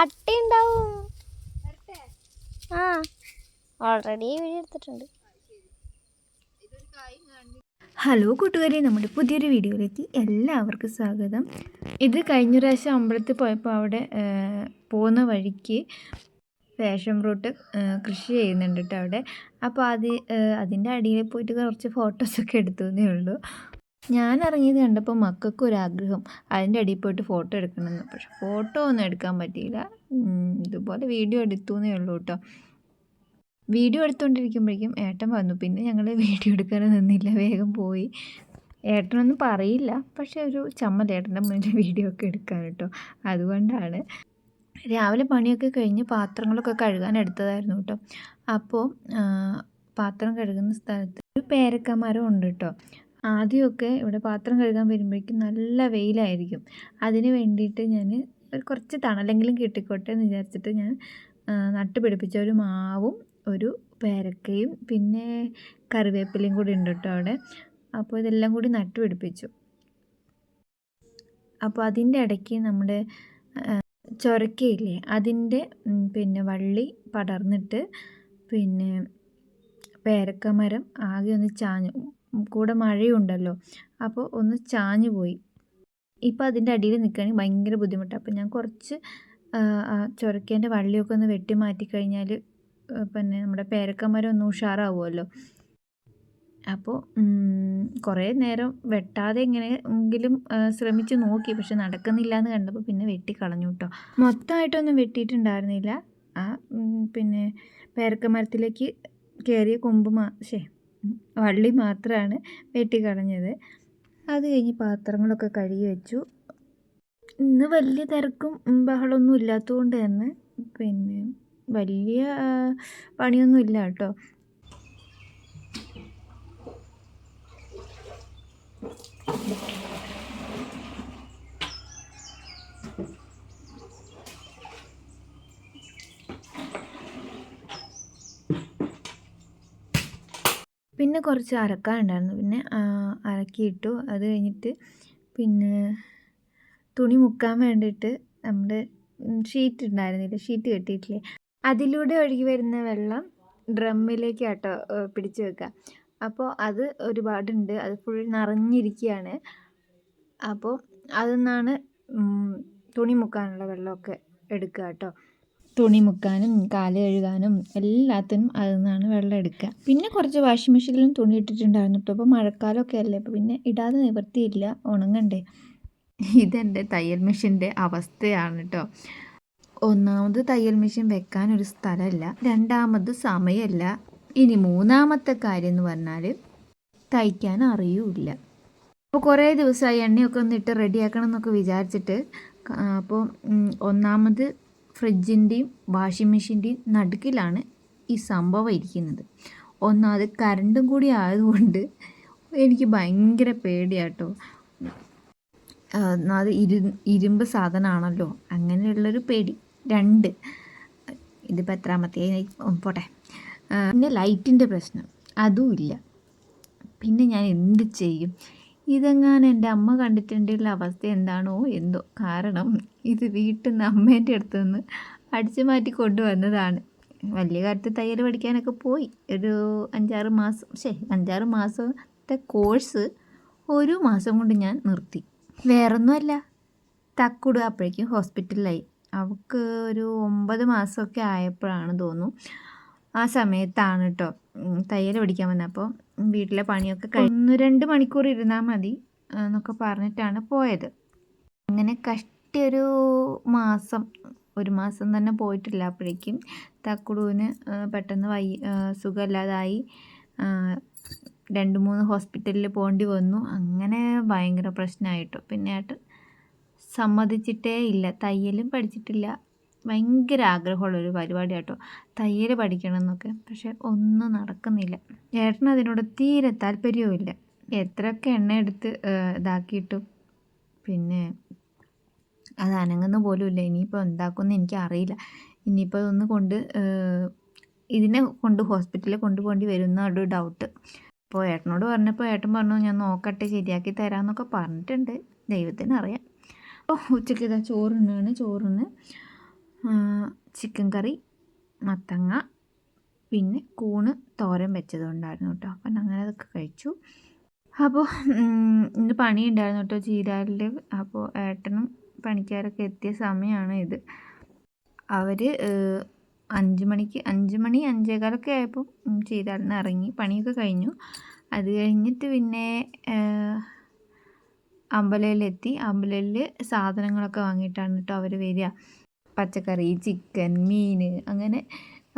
അട്ട ഉണ്ടാവും ആ ഓൾറെഡി വീഡിയോ എടുത്തിട്ടുണ്ട്. ഹലോ കൂട്ടുകാരെ നമ്മുടെ പുതിയൊരു വീഡിയോയിലേക്ക് എല്ലാവർക്കും സ്വാഗതം. ഇത് കഴിഞ്ഞ പ്രാവശ്യം അമ്പലത്തിൽ പോയപ്പോൾ അവിടെ പോകുന്ന വഴിക്ക് ഫാഷൻ ഫ്രൂട്ട് കൃഷി ചെയ്യുന്നുണ്ട് കേട്ടോ അവിടെ. അപ്പോൾ അത് അതിന്റെ അടിയിൽ പോയിട്ട് കുറച്ച് ഫോട്ടോസൊക്കെ എടുത്തു എന്നേ ഉള്ളൂ. ഞാൻ ഇറങ്ങിയത് കണ്ടപ്പോൾ മക്കൾക്ക് ഒരു ആഗ്രഹം അതിന്റെ അടിയിൽ പോയിട്ട് ഫോട്ടോ എടുക്കണമെന്ന്. പക്ഷെ ഫോട്ടോ ഒന്നും എടുക്കാൻ പറ്റിയില്ല. ഇതുപോലെ വീഡിയോ എടുത്തു എന്നേ ഉള്ളൂ കേട്ടോ. വീഡിയോ എടുത്തുകൊണ്ടിരിക്കുമ്പോഴേക്കും ഏട്ടൻ വന്നു. പിന്നെ ഞങ്ങൾ വീഡിയോ എടുക്കാനും നിന്നില്ല. വേഗം പോയി. ഏട്ടനൊന്നും പറയില്ല. പക്ഷേ ഒരു ചമ്മൽ ഏട്ടന്റെ മുന്നിൽ വീഡിയോ ഒക്കെ എടുക്കാൻ കേട്ടോ. അതുകൊണ്ടാണ്. രാവിലെ പണിയൊക്കെ കഴിഞ്ഞ് പാത്രങ്ങളൊക്കെ കഴുകാൻ എടുത്തതായിരുന്നു കേട്ടോ. അപ്പോൾ പാത്രം കഴുകുന്ന സ്ഥലത്ത് ഒരു പേരക്ക ഉണ്ട് കേട്ടോ. ആദ്യമൊക്കെ ഇവിടെ പാത്രം കഴുകാൻ വരുമ്പോഴേക്കും നല്ല വെയിലായിരിക്കും. അതിന് വേണ്ടിയിട്ട് ഞാൻ ഒരു കുറച്ച് തണലെങ്കിലും കിട്ടിക്കോട്ടെ എന്ന് വിചാരിച്ചിട്ട് ഞാൻ നട്ടുപിടിപ്പിച്ച നട്ട് പിടിപ്പിച്ച ഒരു മാവും ഒരു പേരക്കയും പിന്നെ കറിവേപ്പിലയും കൂടി ഉണ്ട് കേട്ടോ അവിടെ. അപ്പോൾ ഇതെല്ലാം കൂടി നട്ട് പിടിപ്പിച്ചു അപ്പോൾ അതിന്റെ ഇടയ്ക്ക് നമ്മുടെ ചൊരക്കയില്ലേ അതിന്റെ പിന്നെ വള്ളി പടർന്നിട്ട് പിന്നെ പേരക്കമരം ആകെ ഒന്ന് ചാഞ്ഞു. കൂടെ മഴയുണ്ടല്ലോ. അപ്പോൾ ഒന്ന് ചാഞ്ഞു പോയി. ഇപ്പോൾ അതിന്റെ അടിയിൽ നിൽക്കുകയാണെങ്കിൽ ഭയങ്കര ബുദ്ധിമുട്ടാണ് അപ്പോൾ ഞാൻ കുറച്ച് ചുരക്കേന്റെ വള്ളിയൊക്കെ ഒന്ന് വെട്ടി മാറ്റി കഴിഞ്ഞാൽ പിന്നെ നമ്മുടെ പേരക്കമരം ഒന്ന് ഉഷാറാവുമല്ലോ. അപ്പോൾ കുറേ നേരം വെട്ടാതെ എങ്ങനെയെങ്കിലും ശ്രമിച്ച് നോക്കി. പക്ഷെ നടക്കുന്നില്ല എന്ന് കണ്ടപ്പോൾ പിന്നെ വെട്ടി കളഞ്ഞു കേട്ടോ മൊത്തമായിട്ടൊന്നും വെട്ടിയിട്ടുണ്ടായിരുന്നില്ല. ആ പിന്നെ പേരക്കമരത്തിലേക്ക് കയറിയ കൊമ്പ് മാ ശേ വള്ളി മാത്രമാണ് വെട്ടി കളഞ്ഞത്. അത് കഴിഞ്ഞ് പാത്രങ്ങളൊക്കെ കഴുകി വെച്ചു. ഇന്ന് വലിയ തിരക്കും ബഹളമൊന്നും ഇല്ലാത്തതുകൊണ്ട് തന്നെ പിന്നെ വലിയ പണിയൊന്നും ഇല്ല കേട്ടോ. പിന്നെ കുറച്ച് അരക്കാനുണ്ടായിരുന്നു പിന്നെ അരക്കിയിട്ടു. അത് കഴിഞ്ഞിട്ട് പിന്നെ തുണി മുക്കാൻ വേണ്ടിയിട്ട് നമ്മുടെ ഷീറ്റ് ഉണ്ടായിരുന്നില്ല? ഷീറ്റ് കെട്ടിയിട്ടില്ലേ? അതിലൂടെ ഒഴുകി വരുന്ന വെള്ളം ഡ്രമ്മിലേക്ക് ആട്ടോ പിടിച്ച് വെക്കുക. അപ്പോൾ അത് ഒരുപാടുണ്ട്. അത് ഫുൾ നിറഞ്ഞിരിക്കുകയാണ്. അപ്പോൾ അതിൽ നിന്നാണ് തുണി മുക്കാനുള്ള വെള്ളമൊക്കെ എടുക്കുക കേട്ടോ. തുണി മുക്കാനും കാൽ കഴുകാനും എല്ലാത്തിനും അതിൽ നിന്നാണ് വെള്ളം എടുക്കുക. പിന്നെ കുറച്ച് വാഷിംഗ് മെഷീനിലും തുണി ഇട്ടിട്ടുണ്ടായിരുന്നു കേട്ടോ അപ്പോൾ മഴക്കാലമൊക്കെ അല്ലേ? അപ്പോൾ പിന്നെ ഇടാതെ നിവർത്തിയില്ല. ഉണങ്ങണ്ടേ? ഇതെന്റെ തയ്യൽ മെഷീന്റെ അവസ്ഥയാണ് കേട്ടോ ഒന്നാമത് തയ്യൽ മെഷീൻ വെക്കാൻ ഒരു സ്ഥലമല്ല രണ്ടാമത് സമയമല്ല ഇനി മൂന്നാമത്തെ കാര്യം എന്ന് പറഞ്ഞാൽ തയ്ക്കാൻ അറിയൂല്ല. അപ്പോൾ കുറേ ദിവസമായി എണ്ണയൊക്കെ ഒന്ന് ഇട്ട് റെഡിയാക്കണം എന്നൊക്കെ വിചാരിച്ചിട്ട് അപ്പോൾ ഒന്നാമത് ഫ്രിഡ്ജിന്റെയും വാഷിംഗ് മെഷീന്റെയും നടുക്കിലാണ് ഈ സംഭവം ഇരിക്കുന്നത്. ഒന്നാമത് കറണ്ടും കൂടി ആയതുകൊണ്ട് എനിക്ക് ഭയങ്കര പേടിയാട്ടോ. അത് ഇരു ഇരുമ്പ് സാധനമാണല്ലോ അങ്ങനെയുള്ളൊരു പേടി. രണ്ട് ഇതിപ്പോൾ എത്രാമത്തെ? പോട്ടെ. പിന്നെ ലൈറ്റിന്റെ പ്രശ്നം. അതും ഇല്ല. പിന്നെ ഞാൻ എന്ത് ചെയ്യും? ഇതെങ്ങാനും എന്റെ അമ്മ കണ്ടിട്ടുണ്ടെങ്കിൽ അവസ്ഥ എന്താണോ എന്തോ കാരണം ഇത് വീട്ടിൽ നിന്ന് അമ്മേന്റെ അടുത്ത് നിന്ന് അടിച്ചു മാറ്റി കൊണ്ടുവന്നതാണ്. വലിയ കാര്യത്തിൽ തയ്യൽ പഠിക്കാനൊക്കെ പോയി. ഒരു അഞ്ചാറ് മാസം ശേ അഞ്ചാറ് മാസത്തെ കോഴ്സ് ഒരു മാസം കൊണ്ട് ഞാൻ നിർത്തി. വേറൊന്നുമല്ല തക്കുട് അപ്പോഴേക്കും ഹോസ്പിറ്റലിലായി. അവൾക്ക് ഒരു ഒമ്പത് മാസമൊക്കെ ആയപ്പോഴാണ് തോന്നുന്നു. ആ സമയത്താണ് കേട്ടോ തയ്യൽ പഠിക്കാൻ വന്നത് അപ്പോൾ വീട്ടിലെ പണിയൊക്കെ കഴിഞ്ഞ് രണ്ട് മണിക്കൂർ ഇരുന്നാൽ മതി എന്നൊക്കെ പറഞ്ഞിട്ടാണ് പോയത്. അങ്ങനെ കഷ്ടിയൊരു മാസം ഒരു മാസം തന്നെ പോയിട്ടില്ല അപ്പോഴേക്കും. തക്കുടുവിന് പെട്ടെന്ന് വൈ സുഖമില്ലാതായി. രണ്ട് മൂന്ന് ഹോസ്പിറ്റലിൽ പോകേണ്ടി വന്നു. അങ്ങനെ ഭയങ്കര പ്രശ്നമായിട്ടു പിന്നെ ആയിട്ട് സമ്മതിച്ചിട്ടേ ഇല്ല. തയ്യലും പഠിച്ചിട്ടില്ല. ഭയങ്കര ആഗ്രഹമുള്ളൊരു പരിപാടി കേട്ടോ തയ്യൽ പഠിക്കണം എന്നൊക്കെ പക്ഷെ ഒന്നും നടക്കുന്നില്ല. ഏട്ടന് അതിനോട് തീരെ താല്പര്യവുമില്ല. എത്രയൊക്കെ എണ്ണ എടുത്ത് ഇതാക്കിയിട്ടും പിന്നെ അത് അനങ്ങുന്ന പോലും ഇല്ല ഇനിയിപ്പോൾ എന്താക്കുമെന്ന് എനിക്കറിയില്ല. ഇനിയിപ്പോൾ ഒന്ന് കൊണ്ട് ഇതിനെ കൊണ്ട് ഹോസ്പിറ്റലിൽ കൊണ്ടുപോകേണ്ടി വരുന്ന ഒരു ഡൗട്ട്. അപ്പോൾ ഏട്ടനോട് പറഞ്ഞപ്പോൾ ഏട്ടൻ പറഞ്ഞു ഞാൻ നോക്കട്ടെ ശരിയാക്കി തരാമെന്നൊക്കെ പറഞ്ഞിട്ടുണ്ട്. ദൈവത്തിന് അറിയാം അപ്പോൾ ഉച്ചയ്ക്ക് ഇതാ ചോറുണ്ണാണ്. ചോറിന് ചിക്കൻ കറി മത്തങ്ങ പിന്നെ കൂണ് തോരൻ വെച്ചതുണ്ടായിരുന്നു കേട്ടോ. അപ്പം അങ്ങനെ അതൊക്കെ കഴിച്ചു. അപ്പോൾ ഇന്ന് പണി ഉണ്ടായിരുന്നു കേട്ടോ ചീരാലിൽ അപ്പോൾ ഏട്ടനും പണിക്കാരൊക്കെ എത്തിയ സമയമാണ് ഇത്. അവർ അഞ്ച് മണിക്ക് അഞ്ച് മണി അഞ്ചേകാലൊക്കെ ആയപ്പോൾ ചീരാലിൽ നിന്ന് ഇറങ്ങി. പണിയൊക്കെ കഴിഞ്ഞു. അത് കഴിഞ്ഞിട്ട് പിന്നെ അമ്പലയിലെത്തി. അമ്പലയിൽ സാധനങ്ങളൊക്കെ വാങ്ങിയിട്ടാണ് കേട്ടോ അവർ വരിക. പച്ചക്കറി ചിക്കൻ മീൻ അങ്ങനെ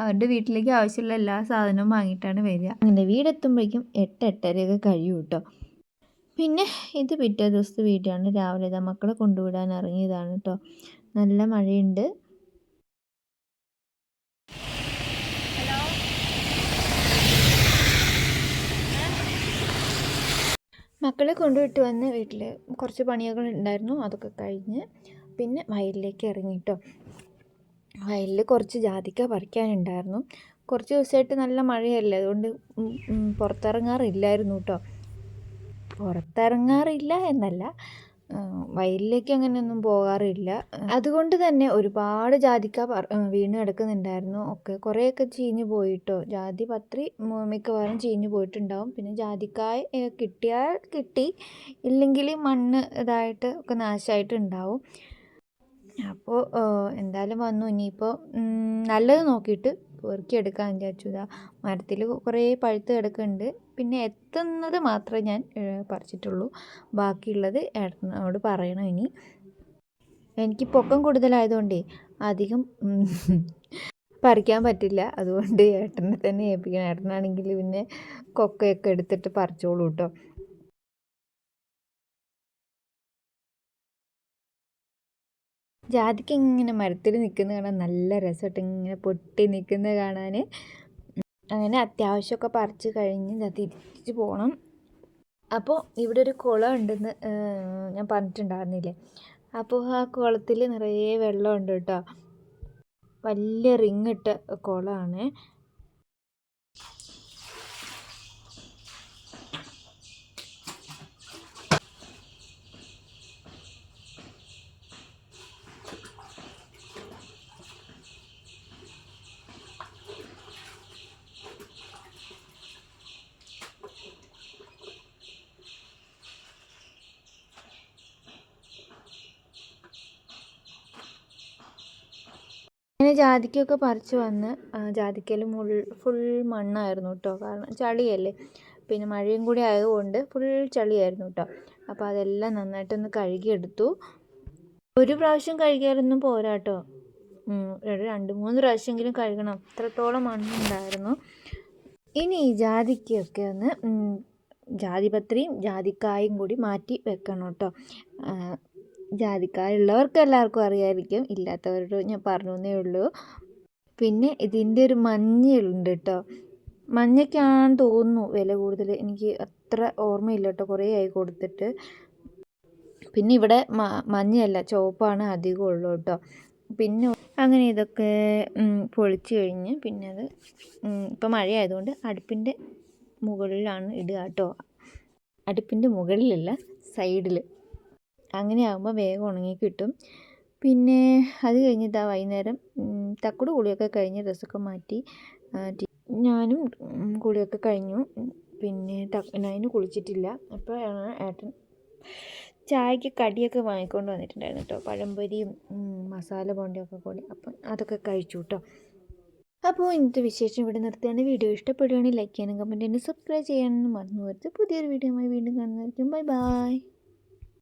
അവരുടെ വീട്ടിലേക്ക് ആവശ്യമുള്ള എല്ലാ സാധനവും വാങ്ങിയിട്ടാണ് വരിക. അങ്ങനെ വീടെത്തുമ്പോഴേക്കും എട്ട് എട്ടരയൊക്കെ കഴിയും കേട്ടോ. പിന്നെ ഇത് പിറ്റേ ദിവസത്തെ വീട്ടിലാണ് രാവിലെ ഇതാ മക്കളെ കൊണ്ടുവിടാൻ ഇറങ്ങിയതാണ് കേട്ടോ. നല്ല മഴയുണ്ട്. മക്കളെ കൊണ്ടുവിട്ട് വന്ന് വീട്ടിൽ കുറച്ച് പണിയൊക്കെ ഉണ്ടായിരുന്നു. അതൊക്കെ കഴിഞ്ഞ് പിന്നെ വയലിലേക്ക് ഇറങ്ങി കേട്ടോ. വയലിൽ കുറച്ച് ജാതിക്ക പറിക്കാനുണ്ടായിരുന്നു. കുറച്ച് ദിവസമായിട്ട് നല്ല മഴയല്ലേ അതുകൊണ്ട് പുറത്തിറങ്ങാറില്ലായിരുന്നു കേട്ടോ. പുറത്തിറങ്ങാറില്ല എന്നല്ല വയലിലേക്ക് അങ്ങനെയൊന്നും പോകാറില്ല. അതുകൊണ്ട് തന്നെ ഒരുപാട് ജാതിക്ക വീണ് കിടക്കുന്നുണ്ടായിരുന്നു. ഒക്കെ കുറേയൊക്കെ ചീഞ്ഞു പോയിട്ടോ. ജാതി പത്രി മിക്കവാറും ചീഞ്ഞു പോയിട്ടുണ്ടാവും. പിന്നെ ജാതിക്കായ കിട്ടിയാൽ കിട്ടി. ഇല്ലെങ്കിൽ മണ്ണ് ഇതായിട്ട് ഒക്കെ നാശമായിട്ടുണ്ടാവും അപ്പോൾ എന്തായാലും വന്നു. ഇനിയിപ്പോൾ നല്ലത് നോക്കിയിട്ട് പെറുക്കിയെടുക്കാൻ വിചാരിച്ചു. ഇതാ മരത്തിൽ കുറേ പഴുത്ത് കിടക്കുന്നുണ്ട്. പിന്നെ എത്തുന്നത് മാത്രമേ ഞാൻ പറിച്ചിട്ടുള്ളൂ. ബാക്കിയുള്ളത് ഏട്ടനോട് പറയണം ഇനി. എനിക്ക് പൊക്കം കൂടുതലായതുകൊണ്ടേ അധികം പറിക്കാൻ പറ്റില്ല. അതുകൊണ്ട് ഏട്ടനെ തന്നെ ഏൽപ്പിക്കണം. ഏട്ടനാണെങ്കിൽ പിന്നെ കൊക്കയൊക്കെ എടുത്തിട്ട് പറിച്ചോളൂ കേട്ടോ ജാതിക്ക ഇങ്ങനെ മരത്തിൽ നിൽക്കുന്നത് കാണാൻ നല്ല രസമായിട്ട് ഇങ്ങനെ പൊട്ടി നിൽക്കുന്നത് കാണാൻ. അങ്ങനെ അത്യാവശ്യമൊക്കെ പറിച്ച് കഴിഞ്ഞ് ഞാൻ തിരിച്ച് പോകണം അപ്പോൾ ഇവിടെ ഒരു കുളം ഉണ്ടെന്ന് ഞാൻ പറഞ്ഞിട്ടുണ്ടായിരുന്നില്ലേ? അപ്പോൾ ആ കുളത്തിൽ നിറയെ വെള്ളമുണ്ട് കേട്ടോ. വലിയ റിങ്ങിട്ട കുളമാണ്. അങ്ങനെ ജാതിക്കയൊക്കെ പറിച്ചു വന്ന് ജാതിക്കയിൽ മുൾ ഫുൾ മണ്ണായിരുന്നു കേട്ടോ കാരണം ചളിയല്ലേ. പിന്നെ മഴയും കൂടി ആയതുകൊണ്ട് ഫുൾ ചളിയായിരുന്നു കേട്ടോ അപ്പോൾ അതെല്ലാം നന്നായിട്ടൊന്ന് കഴുകിയെടുത്തു. ഒരു പ്രാവശ്യം കഴുകിയാലൊന്നും പോരാ കേട്ടോ രണ്ട് മൂന്ന് പ്രാവശ്യമെങ്കിലും കഴുകണം. അത്രത്തോളം മണ്ണുണ്ടായിരുന്നു. ഇനി ഈ ജാതിക്കയൊക്കെ ഒന്ന് ജാതിപത്രിയും ജാതിക്കായും കൂടി മാറ്റി വെക്കണം കേട്ടോ ജാതിക്കായുള്ളവർക്ക് എല്ലാവർക്കും അറിയാമായിരിക്കും ഇല്ലാത്തവരോട് ഞാൻ പറഞ്ഞു എന്നേ ഉള്ളൂ. പിന്നെ ഇതിന്റെ ഒരു മഞ്ഞയുണ്ട് കേട്ടോ മഞ്ഞയ്ക്കാണെന്ന് തോന്നുന്നു വില കൂടുതൽ എനിക്ക് അത്ര ഓർമ്മയില്ല കേട്ടോ കുറേ ആയി കൊടുത്തിട്ട്. പിന്നെ ഇവിടെ മഞ്ഞയല്ല ചുവപ്പാണ് അധികം ഉള്ളു കേട്ടോ പിന്നെ അങ്ങനെ ഇതൊക്കെ പൊളിച്ച് കഴിഞ്ഞ് പിന്നെ അത് ഇപ്പം മഴയായതുകൊണ്ട് അടുപ്പിന്റെ മുകളിലാണ് ഇടുക കേട്ടോ അടുപ്പിന്റെ മുകളിലല്ല സൈഡിൽ അങ്ങനെ ആകുമ്പോൾ വേഗം ഉണങ്ങി കിട്ടും. പിന്നെ അത് കഴിഞ്ഞിട്ട് ആ വൈകുന്നേരം തക്കുട് കുളിയൊക്കെ കഴിഞ്ഞ് ഡ്രസ്സൊക്കെ മാറ്റി ഞാനും കുളിയൊക്കെ കഴിഞ്ഞു. പിന്നെ നൈന് കുളിച്ചിട്ടില്ല. അപ്പോഴാണ് ഏട്ടൻ ചായക്ക് കടിയൊക്കെ വാങ്ങിക്കൊണ്ട് വന്നിട്ടുണ്ടായിരുന്നു കേട്ടോ പഴംപൊരിയും മസാല ബോണ്ടയൊക്കെ കൂടി. അപ്പം അതൊക്കെ കഴിച്ചു കേട്ടോ അപ്പോൾ ഇന്നത്തെ വിശേഷം ഇവിടെ നിർത്തുകയാണ്. വീഡിയോ ഇഷ്ടപ്പെടുകയാണെങ്കിൽ ലൈക്ക് ചെയ്യാനും കമന്റ് ചെയ്യാനും സബ്സ്ക്രൈബ് ചെയ്യാനും മറന്നു വരുത്ത് പുതിയൊരു വീഡിയോയുമായി വീണ്ടും കാണുന്നതായിരിക്കും. Bye bye.